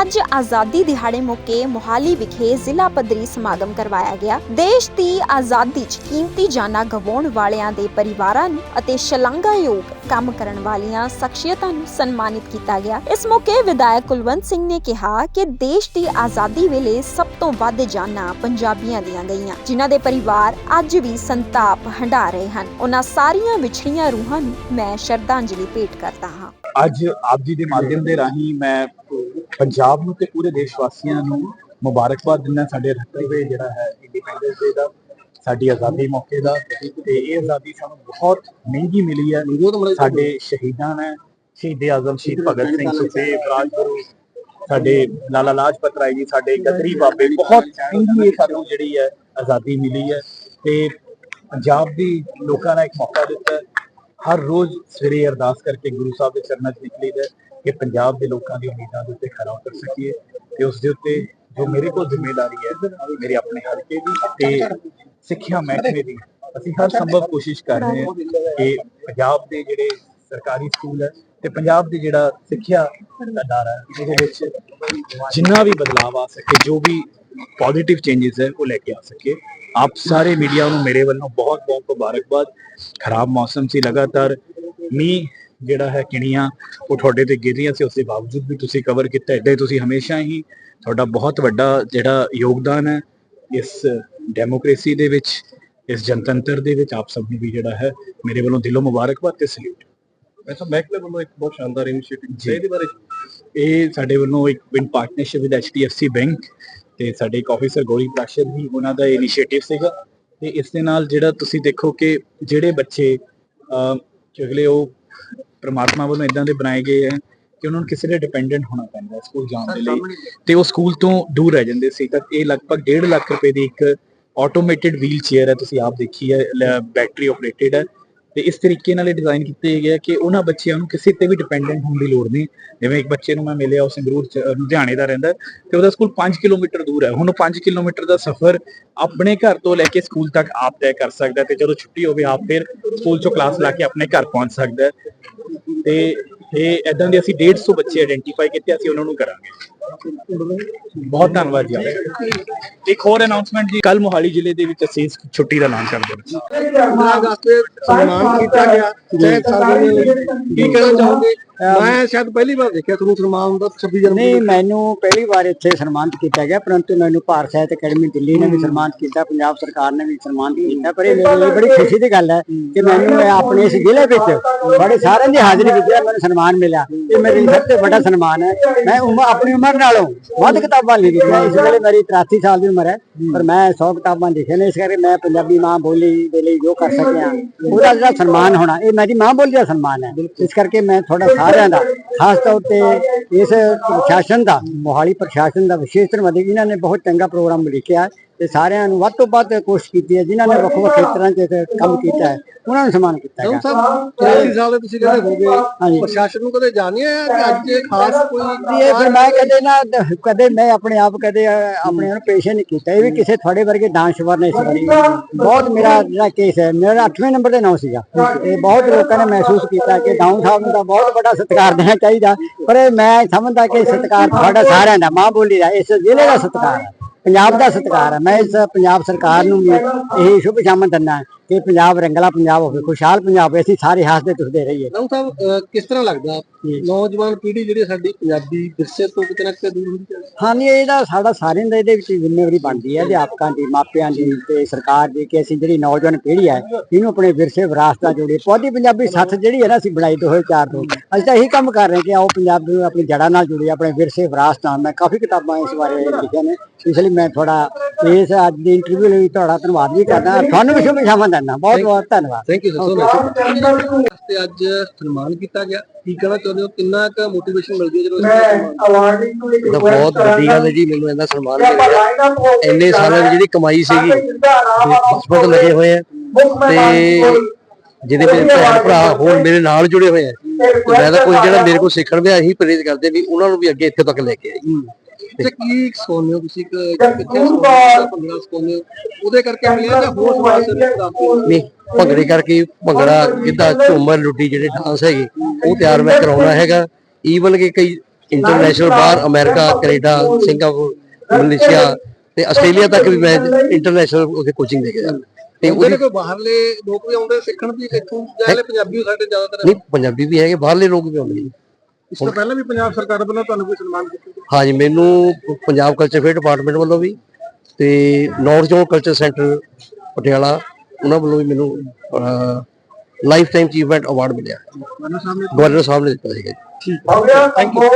ਅੱਜ ਆਜ਼ਾਦੀ ਦਿਹਾੜੇ ਮੌਕੇ ਮੋਹਾਲੀ ਵਿਖੇ ਜ਼ਿਲ੍ਹਾ ਪੱਧਰੀ ਸਮਾਗਮ ਕਰਵਾਇਆ ਗਿਆ। ਦੇਸ਼ ਦੀ ਆਜ਼ਾਦੀ 'ਚ ਕੀਮਤੀ ਜਾਨਾਂ ਗਵਾਉਣ ਵਾਲਿਆਂ ਦੇ ਪਰਿਵਾਰਾਂ ਨੂੰ ਅਤੇ ਸ਼ਲਾਘਾਯੋਗ ਕੰਮ ਕਰਨ ਵਾਲੀਆਂ ਸ਼ਖਸੀਅਤਾਂ ਨੂੰ ਸਨਮਾਨਿਤ ਕੀਤਾ ਗਿਆ। ਇਸ ਮੌਕੇ ਵਿਧਾਇਕ ਕੁਲਵੰਤ ਸਿੰਘ ਨੇ ਕਿਹਾ ਕਿ ਦੇਸ਼ ਦੀ ਆਜ਼ਾਦੀ ਵੇਲੇ ਸਭ ਤੋਂ ਵੱਧ ਜਾਨਾਂ ਪੰਜਾਬੀਆਂ ਦੀਆਂ ਗਈਆਂ, ਜਿਨ੍ਹਾਂ ਦੇ ਪਰਿਵਾਰ ਅੱਜ ਵੀ ਸੰਤਾਪ ਹੰਢਾ ਰਹੇ ਹਨ। ਉਹਨਾਂ ਸਾਰੀਆਂ ਵਿਛੜੀਆਂ ਰੂਹਾਂ ਨੂੰ ਮੈਂ ਸ਼ਰਧਾਂਜਲੀ ਭੇਟ ਕਰਦਾ ਹਾਂ। ਅੱਜ ਆਪ ਜੀ ਦੇ ਮਾਧਿਅਮ ਦੇ ਰਾਹੀਂ ਮੈਂ ਪੰਜਾਬ ਨੂੰ ਤੇ ਪੂਰੇ ਦੇਸ਼ ਵਾਸੀਆਂ ਨੂੰ ਮੁਬਾਰਕਬਾਦ ਦਿੰਦਾ ਸਾਡੇ 78ਵੇਂ ਜਿਹੜਾ ਹੈ ਇੰਡੀਪੈਂਡੈਂਸ ਡੇ ਦਾ, ਸਾਡੀ ਆਜ਼ਾਦੀ ਮੌਕੇ ਦਾ ਤੇ ਇਹ ਆਜ਼ਾਦੀ ਸਾਨੂੰ ਬਹੁਤ ਮਹਿੰਗੀ ਮਿਲੀ ਹੈ। ਸਾਡੇ ਸ਼ਹੀਦਾਂ ਨੇ, ਸ਼ਹੀਦੇ ਆਜ਼ਮ, ਸ਼ਹੀਦ ਭਗਤ ਸਿੰਘ ਸੁਖਦੇਵ ਰਾਜਗੁਰੂ, ਸਾਡੇ ਲਾਲਾ ਲਾਜਪਤ ਰਾਏ ਜੀ, ਸਾਡੇ ਗਦਰੀ ਬਾਬੇ, ਬਹੁਤ ਮਹਿੰਗੀ ਇਹ ਸਾਨੂੰ ਜਿਹੜੀ ਹੈ ਆਜ਼ਾਦੀ ਮਿਲੀ ਹੈ ਤੇ ਪੰਜਾਬ ਦੀ ਲੋਕਾਂ ਨੇ ਇੱਕ ਮੌਕਾ ਦਿੱਤਾ ਹਰ ਰੋਜ਼ ਸਵੇਰੇ ਅਰਦਾਸ ਕਰਕੇ ਗੁਰੂ ਸਾਹਿਬ ਦੇ ਚਰਨਾਂ 'ਚ ਨਿਕਲੀਦਾ ਹੈ। ਕਿ ਪੰਜਾਬ ਦੇ ਲੋਕਾਂ ਦੀ ਉਮੀਦਾਂ ਦੇ ਉੱਤੇ ਖਰਾ ਉਤਰ ਸਕੀਏ ਤੇ ਉਸ ਦੇ ਉੱਤੇ ਜੋ ਮੇਰੇ ਕੋਲ ਜ਼ਿੰਮੇਵਾਰੀ ਹੈ, ਮੇਰੇ ਆਪਣੇ ਹਲਕੇ ਦੀ ਤੇ ਸਿੱਖਿਆ ਮਹਿਕਮੇ ਦੀ, ਅਸੀਂ ਹਰ ਸੰਭਵ ਕੋਸ਼ਿਸ਼ ਕਰ ਰਹੇ ਹਾਂ ਕਿ ਪੰਜਾਬ ਦੇ ਜਿਹੜੇ ਸਰਕਾਰੀ ਸਕੂਲ ਹੈ ਤੇ ਪੰਜਾਬ ਦੇ ਜਿਹੜਾ ਸਿੱਖਿਆ ਅਦਾਰਾ ਹੈ, ਉਹਦੇ ਵਿੱਚ ਜਿੰਨਾ ਵੀ ਬਦਲਾਅ ਆ ਸਕੇ, ਜੋ ਵੀ ਪੋਜ਼ਿਟਿਵ ਚੇਂजेस ਹੈ, ਉਹ ਲੈ ਕੇ ਆ ਸਕੇ। ਆਪ ਸਾਰੇ ਮੀਡੀਆ ਨੂੰ ਮੇਰੇ ਵੱਲੋਂ ਬਹੁਤ ਬਹੁਤ ਮੁਬਾਰਕਬਾਦ। ਖਰਾਬ ਮੌਸਮ ਸੀ ਲਗਾਤਾਰ, ਮੀਂਹ ਜਿਹੜਾ ਹੈ ਕਿਣੀਆਂ ਉਹ ਤੁਹਾਡੇ ਤੇ ਗਿਰ ਰਹੀਆਂ ਸੀ ਉਸ ਦੇ ਬਾਵਜੂਦ ਵੀ ਤੁਸੀਂ ਕਵਰ ਕੀਤਾ। ਹੀ ਤੁਸੀਂ ਹਮੇਸ਼ਾ ਹੀ ਤੁਹਾਡਾ ਬਹੁਤ ਵੱਡਾ ਜਿਹੜਾ ਯੋਗਦਾਨ ਹੈ ਇਸ ਡੈਮੋਕ੍ਰੇਸੀ ਦੇ ਵਿੱਚ ਇਸ ਜਨਤੰਤਰ ਦੇ ਵਿੱਚ ਆਪ ਸਭ ਨੂੰ ਵੀ ਜਿਹੜਾ ਹੈ ਮੇਰੇ ਵੱਲੋਂ ਦਿਲੋਂ ਮੁਬਾਰਕਬਾਦ ਤੇ ਸਲੂਟ ਵੈਸੇ ਮਹਿਕਮੇ ਵੱਲੋਂ ਇੱਕ ਬਹੁਤ ਸ਼ਾਨਦਾਰ ਇਨੀਸ਼ੀਏਟਿਵ। ਇਹਦੇ ਬਾਰੇ ਇਹ ਸਾਡੇ ਵੱਲੋਂ ਇੱਕ in partnership with HDFC bank ਤੇ ਸਾਡੇ ਇੱਕ ਆਫੀਸਰ ਗੋਰੀ ਪ੍ਰਾਸ਼ਦ ਵੀ ਉਹਨਾਂ ਦਾ ਇਨੀਸ਼ੀਏਟਿਵ ਸੀਗਾ। ਤੇ ਇਸ ਦੇ ਨਾਲ ਜਿਹੜਾ ਤੁਸੀਂ ਦੇਖੋ ਕਿ ਜਿਹੜੇ ਬੱਚੇ ਅਹ, ਕਿ ਅਗਲੇ ਉਹ ਪ੍ਰਮਾਤਮਾ ਵੱਲੋਂ ਇਦਾਂ ਦੇ ਬਣਾਏ ਗਏ ਹੈ ਕਿ ਉਹਨਾਂ ਨੂੰ ਕਿਸੇ ਦੇ ਡਿਪੈਂਡੈਂਟ ਹੋਣਾ ਪੈਂਦਾ ਸਕੂਲ ਜਾਣ ਦੇ ਲਈ। ਤੇ ਉਹ ਸਕੂਲ ਤੋਂ ਦੂਰ ਰਹਿ ਜਾਂਦੇ ਸੀ। ਤਾਂ ਇਹ ਲਗਭਗ 1.5 ਲੱਖ ਰੁਪਏ ਦੀ ਇੱਕ ਆਟੋਮੇਟਿਡ ਵੀਲ ਚੇਅਰ ਹੈ ਤੁਸੀਂ ਆਪ ਦੇਖੀ ਹੈ ਬੈਟਰੀ ਆਪਰੇਟਡ ਹੈ। ਤੇ ਇਸ ਤਰੀਕੇ ਨਾਲ ਇਹ ਡਿਜ਼ਾਈਨ ਕੀਤੇ ਗਏ ਕਿ ਉਹਨਾਂ ਬੱਚਿਆਂ ਨੂੰ ਕਿਸੇ ਤੇ ਵੀ ਡਿਪੈਂਡੈਂਟ ਹੋਣ ਦੀ ਲੋੜ ਨਹੀਂ। ਜਿਵੇਂ ਇੱਕ ਬੱਚੇ ਨੂੰ ਮੈਂ ਮਿਲਿਆ, ਉਹ ਸੰਗਰੂਰ ਲੁਧਿਆਣੇ ਦਾ ਰਹਿੰਦਾ ਤੇ ਉਹਦਾ ਸਕੂਲ 5 ਕਿਲੋਮੀਟਰ ਦੂਰ ਹੈ। ਹੁਣ ਉਹ 5 ਕਿਲੋਮੀਟਰ ਦਾ ਸਫ਼ਰ ਆਪਣੇ ਘਰ ਤੋਂ ਲੈ ਕੇ ਸਕੂਲ ਤੱਕ ਆਪ ਤੈਅ ਕਰ ਸਕਦਾ ਤੇ ਜਦੋਂ ਛੁੱਟੀ ਹੋਵੇ, ਆਪ ਫਿਰ ਸਕੂਲ ਚੋਂ ਕਲਾਸ ਲਾ ਕੇ ਆਪਣੇ ਘਰ ਪਹੁੰਚ ਸਕਦਾ ਤੇ ਇਹ ਇਦਾਂ ਦੇ ਅਸੀਂ 150 ਬੱਚੇ ਆਇਡੈਂਟੀਫਾਈ ਕੀਤੇ, ਅਸੀਂ ਉਹਨਾਂ ਨੂੰ ਕਰਾਂਗੇ। ਬਹੁਤ ਧੰਨਵਾਦ ਜੀ ਇੱਕ ਹੋਰ ਅਨਾਉਂਸਮੈਂਟ ਜੀ ਕੱਲ ਮੋਹਾਲੀ ਜ਼ਿਲ੍ਹੇ ਦੇ ਵਿੱਚ ਅਸੀਂ ਛੁੱਟੀ ਦਾ ਐਲਾਨ ਕਰਦੇ ਹਾਂ ਸਨਮਾਨ ਕੀਤਾ ਗਿਆ। ਜੈ ਨੇ ਕੀ ਕਹਿਣਾ ਚਾਹੋਗੇ? ਮੈਂ ਸ਼ਾਇਦ ਪਹਿਲੀ ਵਾਰ ਦੇਖਿਆ ਤੁਹਾਨੂੰ ਸਨਮਾਨ ਦਾ 26 ਜਨਵਰੀ ਨਹੀਂ ਮੈਨੂੰ ਪਹਿਲੀ ਵਾਰ ਇੱਥੇ ਸਨਮਾਨਿਤ ਕੀਤਾ ਗਿਆ ਪਰੰਤੂ ਮੈਨੂੰ ਭਾਰਤ ਸਾਹਿਤ ਅਕੈਡਮੀ ਦਿੱਲੀ ਨੇ ਵੀ ਸਨਮਾਨਿਤ ਕੀਤਾ ਪੰਜਾਬ ਸਰਕਾਰ ਨੇ ਵੀ ਸਨਮਾਨਿਤ ਕੀਤਾ ਪਰ ਇਹ ਮੇਰੇ ਲਈ ਬੜੀ ਖੁਸ਼ੀ ਦੀ ਗੱਲ ਹੈ ਕਿ ਮੈਨੂੰ ਆਪਣੇ ਇਸ ਜ਼ਿਲ੍ਹੇ ਵਿੱਚ ਬੜੇ ਸਾਰਿਆਂ ਦੀ ਹਾਜ਼ਰੀ ਵਿੱਚ ਮੈਨੂੰ ਸਨਮਾਨ ਮਿਲਿਆ ਇਹ ਮੇਰੇ ਲਈ ਸਭ ਤੋਂ ਵੱਡਾ ਸਨਮਾਨ ਹੈ। ਮੈਂ ਉਮਰ ਆਪਣੀ ਉਮਰ ਨਾਲੋਂ ਵੱਧ ਕਿਤਾਬਾਂ ਲਿਖੀਆਂ ਇਸ ਵੇਲੇ ਮੇਰੀ 83 ਸਾਲ ਦੀ ਉਮਰ ਹੈ ਪਰ ਮੈਂ 100 ਕਿਤਾਬਾਂ ਲਿਖੀਆਂ ਨੇ ਇਸ ਕਰਕੇ ਮੈਂ ਪੰਜਾਬੀ ਮਾਂ ਬੋਲੀ ਦੇ ਲਈ ਜੋ ਕਰ ਸਕਿਆ ਉਹਦਾ ਜਿਹੜਾ ਸਨਮਾਨ ਹੋਣਾ ਇਹ ਮੇਰੀ ਮਾਂ ਬੋਲੀ ਦਾ ਸਨਮਾਨ ਹੈ। ਇਸ ਕਰਕੇ ਮੈਂ ਤੁਹਾਡਾ ਸਾਰਿਆਂ ਦਾ, ਖਾਸ ਤੌਰ ਤੇ ਇਸ ਪ੍ਰਸ਼ਾਸਨ ਦਾ, ਮੋਹਾਲੀ ਪ੍ਰਸ਼ਾਸਨ ਦਾ ਵਿਸ਼ੇਸ਼ ਧੰਨਵਾਦ ਇਹਨਾਂ ਨੇ ਬਹੁਤ ਚੰਗਾ ਪ੍ਰੋਗਰਾਮ ਲਿਖਿਆ ਤੇ ਸਾਰਿਆਂ ਨੂੰ ਵੱਧ ਤੋਂ ਵੱਧ ਕੋਸ਼ਿਸ਼ ਕੀਤੀ ਹੈ ਜਿਨ੍ਹਾਂ ਨੇ ਵੱਖ ਵੱਖ ਖੇਤਰਾਂ 'ਚ ਕੰਮ ਕੀਤਾ ਹੈ ਉਹਨਾਂ ਨੂੰ ਸਨਮਾਨ ਕੀਤਾ ਹੈ ਸਾਹਿਬ 83 ਸਾਲ ਦੇ ਤੁਸੀਂ ਕਹਿੰਦੇ ਹੋ ਗਏ ਹਾਂਜੀ। ਪ੍ਰਸ਼ਾਸਨ ਨੂੰ ਕਦੇ ਜਾਣਿਆ ਹੈ ਕਿ ਅੱਜ ਇਹ ਖਾਸ ਕੋਈ ਇਹ ਫਿਰ ਮੈਂ ਕਦੇ ਨਾ ਕਦੇ ਮੈਂ ਆਪਣੇ ਆਪ ਕਦੇ ਆਪਣੇ ਨੂੰ ਪੇਸ਼ ਨਹੀਂ ਕੀਤਾ। ਇਹ ਵੀ ਕਿਸੇ ਤੁਹਾਡੇ ਵਰਗੇ ਦਾਨਸ਼ਵਰ ਨੇ ਵਾਰੀ। ਬਹੁਤ ਮੇਰਾ ਜਿਹੜਾ ਕੇਸ ਹੈ ਮੇਰਾ 8ਵੇਂ ਨੰਬਰ ਦੇ ਨਾਮ ਸੀਗਾ। ਤੇ ਬਹੁਤ ਲੋਕਾਂ ਨੇ ਮਹਿਸੂਸ ਕੀਤਾ ਕਿ ਦਾਊਂ ਸਾਹਿਬ ਨੂੰ ਤਾਂ ਬਹੁਤ ਵੱਡਾ ਸਤਿਕਾਰ ਦੇਣਾ ਚਾਹੀਦਾ। ਪਰ ਇਹ ਮੈਂ ਸਮਝਦਾ ਕਿ ਸਤਿਕਾਰ ਤੁਹਾਡਾ ਸਾਰਿਆਂ ਦਾ ਮਾਂ ਬੋਲੀ ਦਾ ਇਸ ਜ਼ਿਲ੍ਹੇ ਦਾ ਸਤਿਕਾਰ ਹੈ। ਪੰਜਾਬ ਦਾ ਸਤਿਕਾਰ ਹੈ। ਮੈਂ ਇਸ ਪੰਜਾਬ ਸਰਕਾਰ ਨੂੰ ਵੀ ਇਹ ਸ਼ੁਭ ਸ਼ਾਮਤ ਦਿੰਦਾ ਕਿ ਪੰਜਾਬ ਰੰਗਲਾ ਪੰਜਾਬ ਹੋਵੇ ਖੁਸ਼ਹਾਲ ਪੰਜਾਬ ਹੋਵੇ ਅਸੀਂ ਸਾਰੇ ਹੱਸਦੇ ਤੁਸਦੇ ਰਹੀਏ। ਚੌਂ ਸਾਹਿਬ ਕਿਸ ਤਰ੍ਹਾਂ ਲੱਗਦਾ ਨੌਜਵਾਨ ਪੀੜ੍ਹੀ ਜਿਹੜੀ ਸਾਡੀ ਪੰਜਾਬੀ ਵਿਰਸੇ ਤੋਂ ਕਿਤੇ ਨਾ ਕਿਤੇ ਦੂਰ ਹੁੰਦੀ ਜਾ ਰਹੀ ਹੈ? ਹਾਂਜੀ ਇਹਦਾ ਸਾਡਾ ਸਾਰਿਆਂ ਦਾ ਇਹਦੇ ਵਿੱਚ ਜ਼ਿੰਮੇਵਾਰੀ ਬਣਦੀ ਹੈ ਅਧਿਆਪਕਾਂ ਦੀ ਮਾਪਿਆਂ ਦੀ ਤੇ ਸਰਕਾਰ ਦੀ ਕਿ ਅਸੀਂ ਜਿਹੜੀ ਨੌਜਵਾਨ ਪੀੜ੍ਹੀ ਹੈ ਇਹਨੂੰ ਆਪਣੇ ਵਿਰਸੇ ਵਿਰਾਸਤ ਨਾਲ ਜੋੜੀਏ। ਪੌਦੀ ਪੰਜਾਬੀ ਸੱਥ ਜਿਹੜੀ ਹੈ ਨਾ ਅਸੀਂ ਬਣਾਈ 2004 ਤੋਂ। ਅਸੀਂ ਤਾਂ ਇਹੀ ਕੰਮ ਕਰ ਰਹੇ ਕਿ ਆਓ ਪੰਜਾਬ ਨੂੰ ਆਪਣੀ ਜੜ੍ਹਾਂ ਨਾਲ ਜੁੜੀਏ ਆਪਣੇ ਵਿਰਸੇ ਵਿਰਾਸਤ ਨਾਲ। ਮੈਂ ਕਾਫੀ ਕਿਤਾਬਾਂ ਇਸ ਬਾਰੇ ਲਿਖੀਆਂ ਨੇ ਇਸ ਲਈ ਮੈਂ ਥੋੜਾ ਇਸ ਅੱਜ ਦੀ ਇੰਟਰਵਿਊ ਲਈ ਤੁਹਾਡਾ ਧੰਨਵਾਦ ਵੀ ਕਰਦਾ। ਤੁਹਾਨੂੰ ਵੀ ਸ਼ੁਭ ਸ਼ਾਮਾਂ ਦਿੰਦਾ ਬਹੁਤ ਬਹੁਤ ਧੰਨਵਾਦ। ਥੈਂਕ ਯੂ ਸੋ ਮਚ ਤੇ ਅੱਜ ਸਨਮਾਨ ਕੀਤਾ ਗਿਆ। ਕੀ ਕਹਿਣਾ ਚਾਹੁੰਦੇ ਹੋ? ਕਿੰਨਾ ਕੁ ਮੋਟੀਵੇਸ਼ਨ ਮਿਲਦੀ ਹੈ ਜਦੋਂ ਇਸ ਤਾਂ ਬਹੁਤ ਵੱਡੀ ਗੱਲ ਹੈ ਜੀ ਮੈਨੂੰ ਇਹਦਾ ਸਨਮਾਨ ਮਿਲਿਆ। ਇੰਨੇ ਸਾਲਾਂ ਦੀ ਜਿਹੜੀ ਕਮਾਈ ਸੀਗੀ ਹਸਪਤ ਲੱਗੇ ਹੋਏ ਆ। ਤੇ ਜਿਹਦੇ ਮੇਰੇ ਭੈਣ ਭਰਾ ਹੋਰ ਮੇਰੇ ਨਾਲ ਜੁੜੇ ਹੋਏ ਆ। ਮੈਂ ਤਾਂ ਕੋਈ ਜਿਹੜਾ ਮੇਰੇ ਕੋਲ ਸਿੱਖਣ ਦੇ ਅਸੀਂ ਪ੍ਰੇਰਿਤ ਕਰਦੇ ਵੀ ਉਹਨਾਂ ਨੂੰ ਵੀ ਅੱਗੇ ਇੱਥੇ ਤੱਕ ਲੈ ਕੇ ਆਈ ਤੇ ਕੀ ਸੋਚਦੇ ਹੋ ਤੁਸੀਂ ਕਿ ਕਿੱਥੇ ਸੋਚਦੇ ਹੋ ਉਹਦੇ ਕਰਕੇ ਮਿਲਿਆ ਜਾਂ ਹੋਰ ਸਮਾਜ ਸੇਵੀ ਪ੍ਰਾਪਤੀ ਨਹੀਂ ਭੰਗੜੇ ਕਰਕੇ ਭੰਗੜਾ ਗਿੱਧਾ ਝੂਮਰ ਲੁੱਡੀ ਜਿਹੜੇ ਡਾਂਸ ਹੈਗੇ ਉਹ ਤਿਆਰ ਮੈਂ ਕਰਾਉਣਾ ਹੈਗਾ। ਈਵਨ ਕਿ ਕਈ ਇੰਟਰਨੈਸ਼ਨਲ ਬਾਹਰ ਅਮਰੀਕਾ ਕੈਨੇਡਾ ਸਿੰਗਾਪੁਰ ਮਲੇਸ਼ੀਆ ਤੇ ਆਸਟ੍ਰੇਲੀਆ ਤੱਕ ਵੀ ਮੈਂ ਇੰਟਰਨੈਸ਼ਨਲ ਉਹਦੇ ਕੋਚਿੰਗ ਦੇ ਗਿਆ ਤੇ ਉਹਦੇ ਕੋਈ ਬਾਹਰਲੇ ਲੋਕ ਵੀ ਆਉਂਦੇ ਸਿੱਖਣ ਵੀ ਇੱਥੋਂ ਜਾਂ ਹਲੇ ਪੰਜਾਬੀ ਸਾਡੇ ਜ਼ਿਆਦਾਤਰ ਨਹੀਂ ਪੰਜਾਬੀ ਵੀ ਹੈਗੇ ਬਾਹਰਲੇ ਲੋਕ ਵੀ ਆਉਂਦੇ ਨੇ ਇਸ ਤੋਂ ਪਹਿਲਾਂ ਵੀ ਪੰਜਾਬ ਸਰਕਾਰ ਵੱਲੋਂ ਤੁਹਾਨੂੰ ਕੋਈ ਸਨਮਾਨ ਕੀਤਾ ਗਿਆ? ਹਾਂਜੀ ਮੈਨੂੰ ਪੰਜਾਬ ਕਲਚਰ ਫੇਅਰ ਡਿਪਾਰਟਮੈਂਟ ਵੱਲੋਂ ਵੀ ਤੇ north zone culture centre Patiala ਉਹਨਾਂ ਵੱਲੋਂ ਵੀ ਮੈਨੂੰ ਲਾਈਫ ਟਾਈਮ ਅਚੀਵਮੈਂਟ ਅਵਾਰਡ ਮਿਲਿਆ। ਗਵਰਨਰ ਸਾਹਿਬ ਨੇ ਦਿੱਤਾ ਸੀਗਾ ਜੀ। Thank you